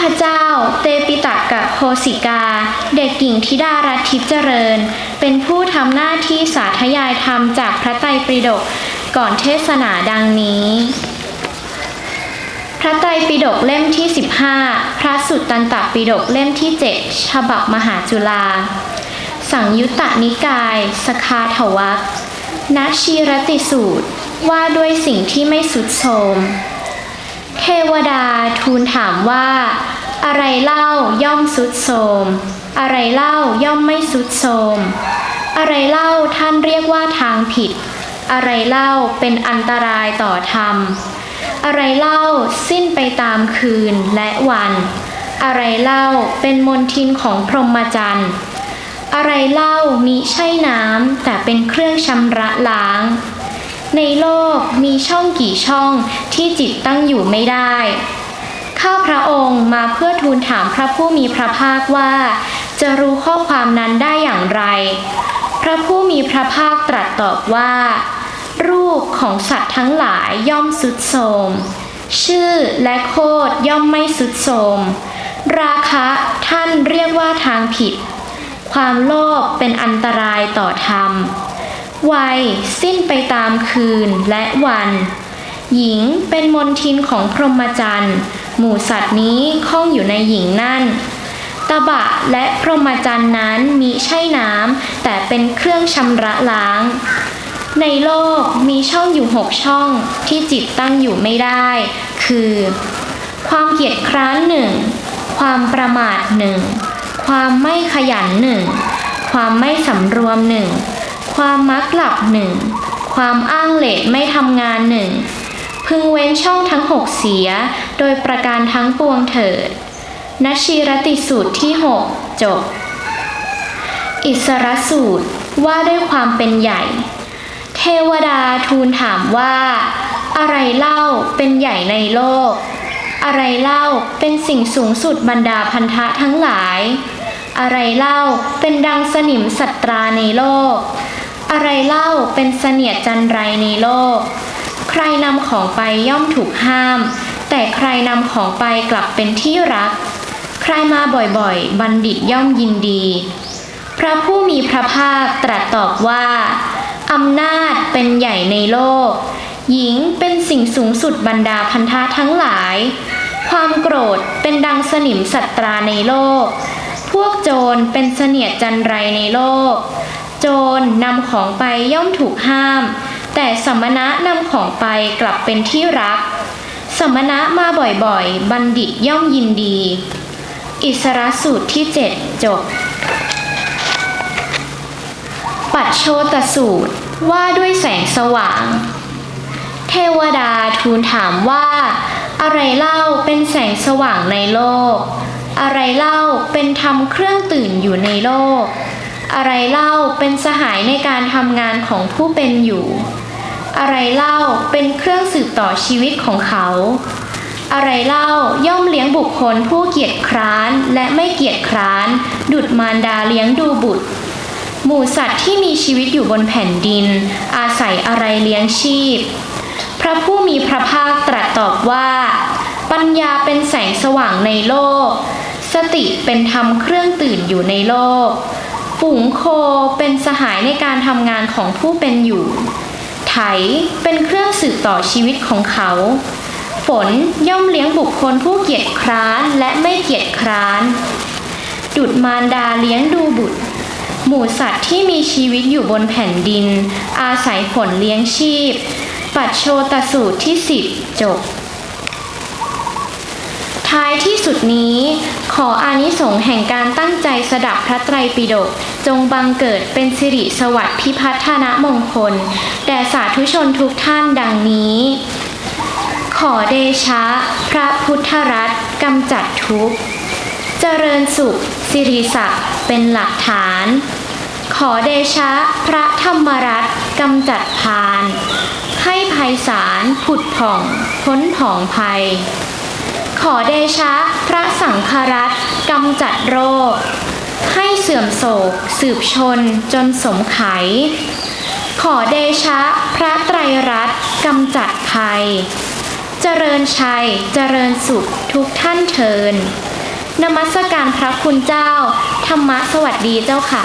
พเจ้า เตปิตะกะโคสิกา เด็กหญิงธิดารัตทิพเจริญ เป็นผู้ทำหน้าที่สาธยายธรรมจากพระไตรปิฎกก่อนเทศนาดังนี้ พระไตรปิฎกเล่มที่ 15 พระสุตตันตปิฎกเล่มที่ 7 ฉบับมหาจุฬาสังยุตตนิกาย สคาถวักนชีรติสูตรว่าด้วยสิ่งที่ไม่สุดโทม เทวดาทูลถามว่า อะไรเล่าย่อมสุดโทมอะไรเล่าย่อมไม่สุดโทมอะไรเล่าท่านเรียกว่าทางผิด อะไรเล่าเป็นอันตรายต่อธรรม อะไรเล่าสิ้นไปตามคืนและวัน อะไรเล่าเป็นมนทินของพรหมจรรย์ อะไรเล่ามิใช่น้ำแต่เป็นเครื่องชำระล้าง ในโลกมีช่องกี่ช่องที่จิตตั้งอยู่ไม่ได้ ข้าพระองค์มาเพื่อทูลถามพระผู้มีพระภาคว่า จะรู้ข้อความนั้นได้อย่างไร พระผู้มีพระภาคตรัสตอบว่า รูปของสัตว์ทั้งหลายย่อมสุดโทมชื่อและโคดย่อมไม่สุดโทมราคะท่านเรียกว่าทางผิด ความโลภเป็นอันตรายต่อธรรม วัยสิ้นไปตามคืนและวัน หญิงเป็นมนทินของพรหมจรรย์หมู่สัตว์นี้คล้องอยู่ในหญิงนั่น ตบะและพรหมจรรย์นั้นมิใช่น้ำแต่เป็นเครื่องชำระล้าง ในโลกมีช่องอยู่หกช่องที่จิตตั้งอยู่ไม่ได้ คือ ความเกียจคร้านหนึ่งความประมาทหนึ่งความไม่ขยันหนึ่งความไม่สำรวมหนึ่ง ความมักหลับหนึ่ง ความอ้างเลตไม่ทำงานหนึ่ง พึงเว้นช่องทั้งหกเสีย โดยประการทั้งปวงเถิดนชีรติสูตรที่หกจบ อิสรสูตรว่าด้วยความเป็นใหญ่ เทวดาทูลถามว่า อะไรเล่าเป็นใหญ่ในโลก อะไรเล่าเป็นสิ่งสูงสุดบรรดาพันธะทั้งหลาย อะไรเล่าเป็นดังสนิมสัตราในโลก อะไรเล่าเป็นเสนียดจันไรในโลก ใครนำของไปย่อมถูกห้าม แต่ใครนำของไปกลับเป็นที่รัก ใครมาบ่อยๆ บัณฑิตย่อมยินดี พระผู้มีพระภาคตรัสตอบว่าอำนาจเป็นใหญ่ในโลก หญิงเป็นสิ่งสูงสุดบรรดาพันธะทั้งหลาย ความโกรธเป็นดังสนิมสัตราในโลก พวกโจรเป็นเสนียดจันไรในโลก โจรนำของไปย่อมถูกห้าม แต่สมณะนำของไปกลับเป็นที่รัก สมณะมาบ่อยๆ บัณฑิตย่อมยินดี อิสรสูตรที่ 7 จบ ปัจโชตสูตรว่าด้วยแสงสว่าง เทวดาทูลถามว่า อะไรเล่าเป็นแสงสว่างในโลก อะไรเล่าเป็นธรรมเครื่องตื่นอยู่ในโลก อะไรเล่าเป็นสหายในการทำงานของผู้เป็นอยู่ อะไรเล่าเป็นเครื่องสืบต่อชีวิตของเขา อะไรเล่าย่อมเลี้ยงบุคคลผู้เกียจคร้านและไม่เกียจคร้าน ดุดมารดาเลี้ยงดูบุตร หมู่สัตว์ที่มีชีวิตอยู่บนแผ่นดิน อาศัยอะไรเลี้ยงชีพ พระผู้มีพระภาคตรัสตอบว่า ปัญญาเป็นแสงสว่างในโลก สติเป็นธรรมเครื่องตื่นอยู่ในโลก ฝูงโคเป็นสหายในการทำงานของผู้เป็นอยู่ ไถเป็นเครื่องสืบต่อชีวิตของเขา ฝนย่อมเลี้ยงบุคคลผู้เกียจคร้านและไม่เกียจคร้าน ดุดมารดาเลี้ยงดูบุตร หมู่สัตว์ที่มีชีวิตอยู่บนแผ่นดิน อาศัยผลเลี้ยงชีพ ปัจโชตสูตรที่สิบจบ ท้ายที่สุดนี้ ขออานิสงส์แห่งการตั้งใจสดับพระไตรปิฎกจงบังเกิดเป็นสิริสวัสดิ์พิพัฒนมงคล แด่สาธุชนทุกท่านดังนี้ ขอเดชะ พระพุทธรัตน์กำจัดทุกข์ เจริญสุข สิริศักดิ์เป็นหลักฐาน ขอเดชะ พระธรรมรัตน์กำจัดพาน ให้ภัยสารผุดผ่อง พ้นผ่องภัย ขอเดชะพระสังฆรัตน์กำจัดโรค ให้เสื่อมโศก สืบชนจนสมไข ขอเดชะพระไตรรัตน์กำจัดภัย เจริญชัย เจริญสุขทุกท่านเทินนมัสการพระคุณเจ้า ธรรมะสวัสดีเจ้าค่ะ